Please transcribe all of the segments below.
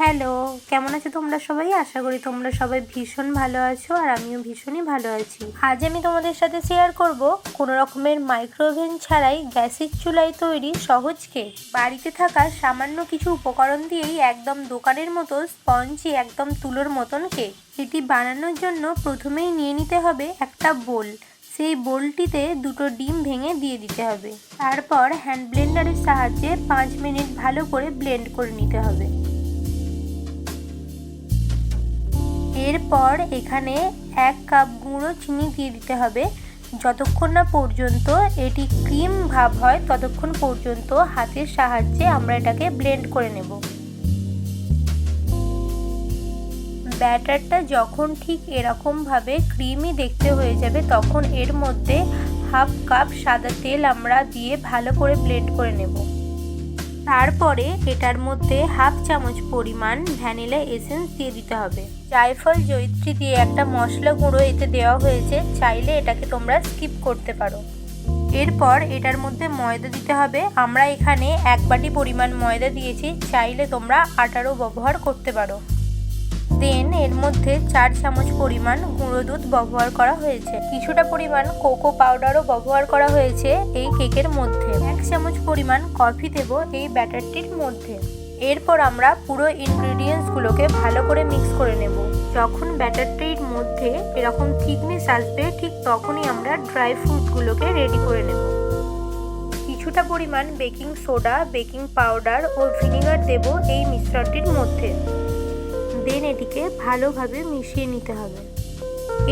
Hello কেমন আছো তোমরা সবাই? আশা করি তোমরা সবাই ভীষণ ভালো আছো আর আমিও ভীষণই ভালো আছি। আজ আমি তোমাদের সাথে শেয়ার করব কোনো রকমের মাইক্রোওভেন ছাড়াই গ্যাসের চুলায় তৈরি সহজ কেক বাড়িতে থাকা সামান্য কিছু উপকরণ দিয়েই একদম দোকানের মতো স্পঞ্জি একদম তুলোর মতন কেক এটি বানানোর জন্য প্রথমেই নিয়ে নিতে হবে একটা বোল সেই বোলটিতে দুটো ডিম ভেঙে দিয়ে দিতে হবে। তারপর হ্যান্ড ব্লেন্ডারের সাহায্যে পাঁচ মিনিট ভালো করে ব্লেন্ড করে নিতে হবে। এরপর এখানে এক কাপ গুঁড়ো চিনি দিয়ে দিতে হবে। যতক্ষণ না পর্যন্ত এটি ক্রিম ভাব হয়, ততক্ষণ পর্যন্ত হাতের সাহায্যে আমরা এটাকে ব্লেন্ড করে নেব। ব্যাটারটা যখন ঠিক এরকমভাবে ক্রিমই দেখতে হয়ে যাবে, তখন এর মধ্যে হাফ কাপ সাদা তেল আমরা দিয়ে ভালো করে ব্লেন্ড করে নেব। তারপরে এটার মধ্যে হাফ চামচ পরিমাণ ভ্যানিলা এসেন্স দিয়ে দিতে হবে। জায়ফল জৈত্রী দিয়ে একটা মশলা গুঁড়ো এতে দেওয়া হয়েছে, চাইলে এটাকে তোমরা স্কিপ করতে পারো। এরপর এটার মধ্যে ময়দা দিতে হবে। আমরা এখানে এক বাটি পরিমাণ ময়দা দিয়েছি, চাইলে তোমরা আটারও ব্যবহার করতে পারো। দেন এর মধ্যে চার চামচ পরিমাণ গুঁড়ো দুধ ব্যবহার করা হয়েছে। কিছুটা পরিমাণ কোকো পাউডারও ব্যবহার করা হয়েছে এই কেকের মধ্যে। এক চামচ পরিমাণ কফি দেব এই ব্যাটারটির মধ্যে। এরপর আমরা পুরো ইনগ্রিডিয়েন্টসগুলোকে ভালো করে মিক্স করে নেব। যখন ব্যাটারটির মধ্যে এরকম থিকনেস আসবে, ঠিক তখনই আমরা ড্রাই ফ্রুটগুলোকে রেডি করে নেব। কিছুটা পরিমাণ বেকিং সোডা, বেকিং পাউডার ও ভিনিগার দেব এই মিশ্রণটির মধ্যে। এটিকে ভালোভাবে মিশিয়ে নিতে হবে।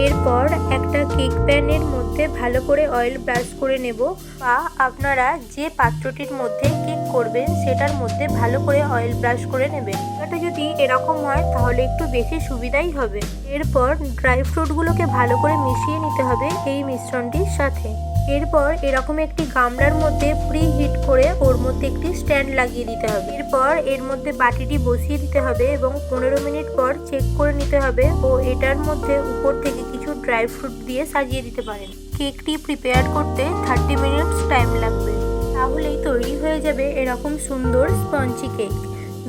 এরপর একটা কেক প্যানের মধ্যে ভালো করে অয়েল ব্রাশ করে নেব বা আপনারা যে পাত্রটির মধ্যে কেক করবেন সেটার মধ্যে ভালো করে অয়েল ব্রাশ করে নেবেন। এটা যদি এরকম হয়, তাহলে একটু বেশি সুবিধাই হবে। এরপর ড্রাই ফ্রুটগুলোকে ভালো করে মিশিয়ে নিতে হবে এই মিশ্রণটির সাথে। এরপর এরকম একটি গামলার মধ্যে প্রি হিট করে ওর মধ্যে একটি স্ট্যান্ড লাগিয়ে দিতে হবে। এরপর এর মধ্যে বাটিটি বসিয়ে দিতে হবে এবং পনেরো মিনিট পর চেক করে নিতে হবে ও এটার মধ্যে উপর থেকে কিছু ড্রাই ফ্রুট দিয়ে সাজিয়ে দিতে পারেন। কেকটি প্রিপেয়ার করতে থার্টি মিনিটস টাইম লাগবে। তাহলেই তৈরি হয়ে যাবে এরকম সুন্দর স্পঞ্জি কেক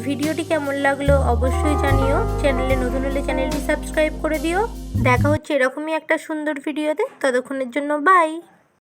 ভিডিওটি কেমন লাগল অবশ্যই জানিও। চ্যানেলে নতুন হলে চ্যানেলটি সাবস্ক্রাইব করে দিও। দেখা হচ্ছে এরকমই একটা সুন্দর ভিডিওতে। ততক্ষণের জন্য বাই